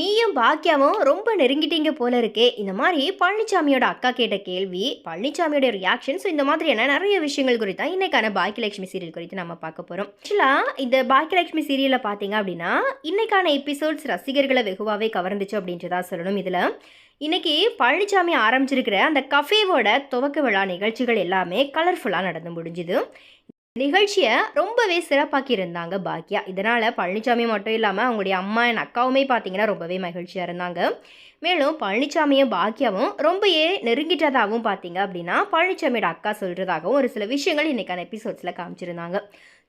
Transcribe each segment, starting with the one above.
நீயும் பாக்கியாவும் ரொம்ப நெருங்கிட்டீங்க போல இருக்கே. இந்த மாதிரி பழனிசாமியோட அக்கா கேட்ட கேள்வி பழனிசாமியோட ரியாக்ஷன்ஸ் இந்த மாதிரியான நிறைய விஷயங்கள் குறித்தா இன்னைக்கான பாக்கியலட்சுமி சீரியல் குறித்து நம்ம பார்க்க போகிறோம் ஆக்சுவலாக இந்த பாக்கியலட்சுமி சீரியலில் பார்த்தீங்க அப்படின்னா இன்னைக்கான எபிசோட்ஸ் ரசிகர்களை வெகுவாகவே கவர்ந்துச்சு அப்படின்றதா சொல்லணும் இதில். இன்னைக்கு பழனிசாமி ஆரம்பிச்சிருக்கிற அந்த கஃபேவோட துவக்க விழா நிகழ்ச்சிகள் எல்லாமே கலர்ஃபுல்லாக நடந்து முடிஞ்சுது. நிகழ்ச்சியை ரொம்பவே சிறப்பாக்கி இருந்தாங்க பாக்கியா இதனால் பழனிசாமி மட்டும் இல்லாமல் அவங்களுடைய அம்மா என் அக்காவுமே பார்த்தீங்கன்னா ரொம்பவே மகிழ்ச்சியாக இருந்தாங்க. மேலும் பழனிசாமியும் பாக்கியாவும் ரொம்பயே நெருங்கிட்டதாகவும் பார்த்தீங்க அப்படின்னா பழனிசாமியோட அக்கா சொல்கிறதாகவும் ஒரு சில விஷயங்கள் இன்றைக்கான எபிசோட்ஸில் காமிச்சிருந்தாங்க.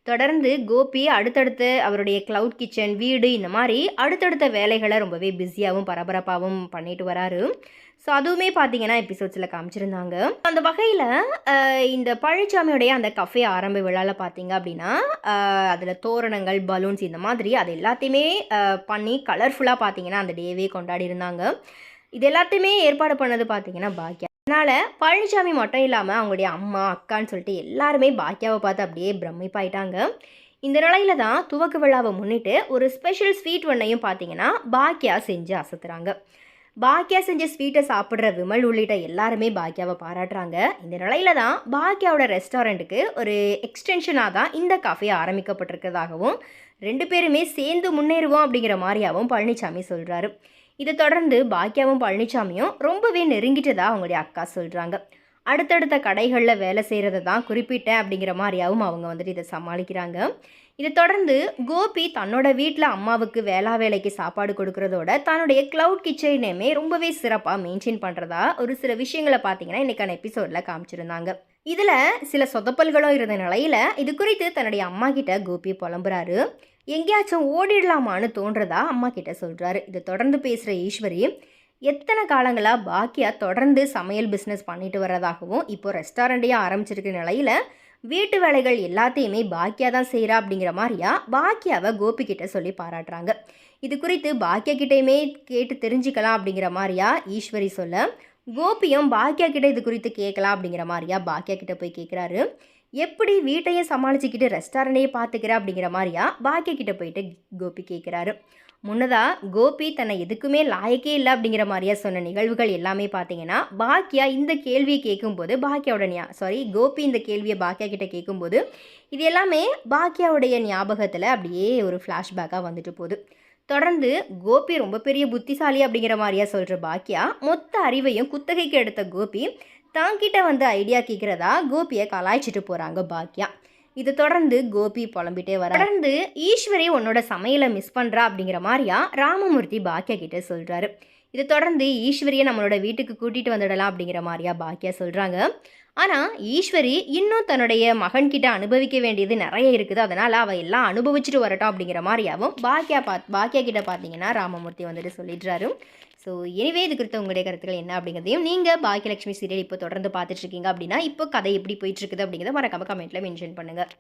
தொடர்ந்து கோபி அடுத்தடுத்து அவருடைய க்ளவுட் கிச்சன் வீடு இந்த மாதிரி அடுத்தடுத்த வேலைகளை ரொம்பவே பிஸியாகவும் பரபரப்பாகவும் பண்ணிட்டு வராரு. ஸோ அதுவுமே பார்த்தீங்கன்னா எபிசோட்ஸில் காமிச்சிருந்தாங்க. அந்த வகையில் இந்த பழனிசாமியுடைய அந்த கஃபே ஆரம்ப விழாவில் பார்த்தீங்க அப்படின்னா அதில் தோரணங்கள் பலூன்ஸ் இந்த மாதிரி அது எல்லாத்தையுமே பண்ணி கலர்ஃபுல்லாக பார்த்தீங்கன்னா அந்த டேவே கொண்டாடி இருந்தாங்க இது எல்லாத்தையுமே ஏற்பாடு பண்ணது பார்த்தீங்கன்னா பாக்கியா அதனால் பழனிசாமி மட்டும் இல்லாமல் அவங்களுடைய அம்மா அக்கான்னு சொல்லிட்டு எல்லாருமே பாக்கியாவை பார்த்து அப்படியே பிரமிப்பாயிட்டாங்க. இந்த நிலையில தான் துவக்க விழாவை முன்னிட்டு ஒரு ஸ்பெஷல் ஸ்வீட் ஒன்றையும் பார்த்தீங்கன்னா பாக்கியா செஞ்சு அசத்துறாங்க. பாக்கியா செஞ்ச ஸ்வீட்டை சாப்பிட்ற விமல் உள்ளிட்ட எல்லாருமே பாக்கியாவை பாராட்டுறாங்க. இந்த நிலையில தான் பாக்கியாவோட ரெஸ்டாரண்ட்டுக்கு ஒரு எக்ஸ்டென்ஷனாக தான் இந்த காஃபே ஆரம்பிக்கப்பட்டிருக்கிறதாகவும் ரெண்டு பேருமே சேர்ந்து முன்னேறுவோம் அப்படிங்கிற மாதிரியாவும் பழனிசாமி சொல்கிறாரு இதை தொடர்ந்து பாக்கியாவும் பழனிசாமியும் ரொம்பவே நெருங்கிட்டதா அவங்களுடைய அக்கா சொல்கிறாங்க அடுத்தடுத்த கடைகளில் வேலை செய்கிறத தான் குறிப்பிட்டேன் அப்படிங்கிற மாதிரியாவும் அவங்க வந்துட்டு இதை சமாளிக்கிறாங்க. இதை தொடர்ந்து கோபி தன்னோட வீட்டில் அம்மாவுக்கு வேளா வேலைக்கு சாப்பாடு கொடுக்கறதோட தன்னுடைய க்ளவுட் கிச்சனையுமே ரொம்பவே சிறப்பாக மெயின்டைன் பண்ணுறதா ஒரு சில விஷயங்களை பார்த்தீங்கன்னா இன்றைக்கான எபிசோடில் காமிச்சிருந்தாங்க. இதில் சில சொதப்பல்களும் இருந்த நிலையில் இது குறித்து தன்னுடைய அம்மா கிட்ட கோபி புலம்புறாரு. எங்கேயாச்சும் ஓடிடலாமான்னு தோன்றதா அம்மா கிட்ட சொல்கிறாரு இதை தொடர்ந்து பேசுகிற ஈஸ்வரி எத்தனை காலங்களாக பாக்கியா தொடர்ந்து சமையல் பிஸ்னஸ் பண்ணிட்டு வர்றதாகவும் இப்போ ரெஸ்டாரண்ட்டையும் ஆரம்பிச்சிருக்க நிலையில் வீட்டு வேலைகள் எல்லாத்தையுமே பாக்கியா தான் செய்கிறா அப்படிங்கிற மாதிரியா பாக்கியாவை கோபி கிட்ட சொல்லி பாராட்டுறாங்க. இது குறித்து பாக்கியா கிட்டேயுமே கேட்டு தெரிஞ்சுக்கலாம் அப்படிங்கிற மாதிரியா ஈஸ்வரி சொல்ல கோபியும் பாக்கியா கிட்ட இது குறித்து கேட்கலாம் அப்படிங்கிற மாதிரியா பாக்கியா கிட்ட போய் கேட்குறாரு எப்படி வீட்டையும் சமாளிச்சுக்கிட்டு ரெஸ்டாரண்ட்டையும் பார்த்துக்கிற அப்படிங்கிற மாதிரியா பாக்கிய கிட்ட போயிட்டு கோபி கேட்குறாரு முன்னதாக கோபி தன்னை எதுக்குமே லாயக்கே இல்லை அப்படிங்கிற மாதிரியா சொன்ன நிகழ்வுகள் எல்லாமே பார்த்தீங்கன்னா பாக்கியா இந்த கேள்வியை கேட்கும்போது பாக்கியாவோட ஞா சாரி கோபி இந்த கேள்வியை பாக்கியா கிட்ட கேட்கும்போது இது எல்லாமே பாக்கியாவுடைய ஞாபகத்தில் அப்படியே ஒரு ஃப்ளாஷ்பேக்காக வந்துட்டு போகுது. தொடர்ந்து கோபி ரொம்ப பெரிய புத்திசாலி அப்படிங்கிற மாதிரியா சொல்கிற பாக்கியா மொத்த அறிவையும் குத்தகைக்கு எடுத்த கோபி தாங்கிட்ட வந்து ஐடியா கேட்குறதா கோபியை கலாய்ச்சிட்டு போகிறாங்க பாக்கியா இதை தொடர்ந்து கோபி புலம்பிட்டே வர தொடர்ந்து ஈஸ்வரி உன்னோட சமையலை மிஸ் பண்ணுறா அப்படிங்கிற மாதிரியா ராமமூர்த்தி பாக்கியா கிட்டே சொல்கிறாரு இதை தொடர்ந்து ஈஸ்வரியை நம்மளோட வீட்டுக்கு கூட்டிகிட்டு வந்துடலாம் அப்படிங்கிற மாதிரியா பாக்கியா சொல்கிறாங்க ஆனால் ஈஸ்வரி இன்னும் தன்னுடைய மகன்கிட்ட அனுபவிக்க வேண்டியது நிறைய இருக்குது. அதனால் அவள் எல்லாம் அனுபவிச்சுட்டு வரட்டும் அப்படிங்கிற மாதிரியாவும் பாக்கியா பாத் பாக்கியா கிட்ட பார்த்தீங்கன்னா ராமமூர்த்தி வந்துட்டு சொல்லிடுறாரு. ஸோ எனிவே இது குறித்த உங்களுடைய கருத்துக்கள் என்ன அப்படிங்கிறதையும் நீங்கள் பாக்கியலட்சுமி சீரியல் இப்போ தொடர்ந்து பார்த்துட்டு இருக்கீங்க அப்படின்னா இப்போ கதை எப்படி போயிட்டு இருக்குது அப்படிங்கிறத மறக்காம கமெண்ட்டில் மென்ஷன் பண்ணுங்கள்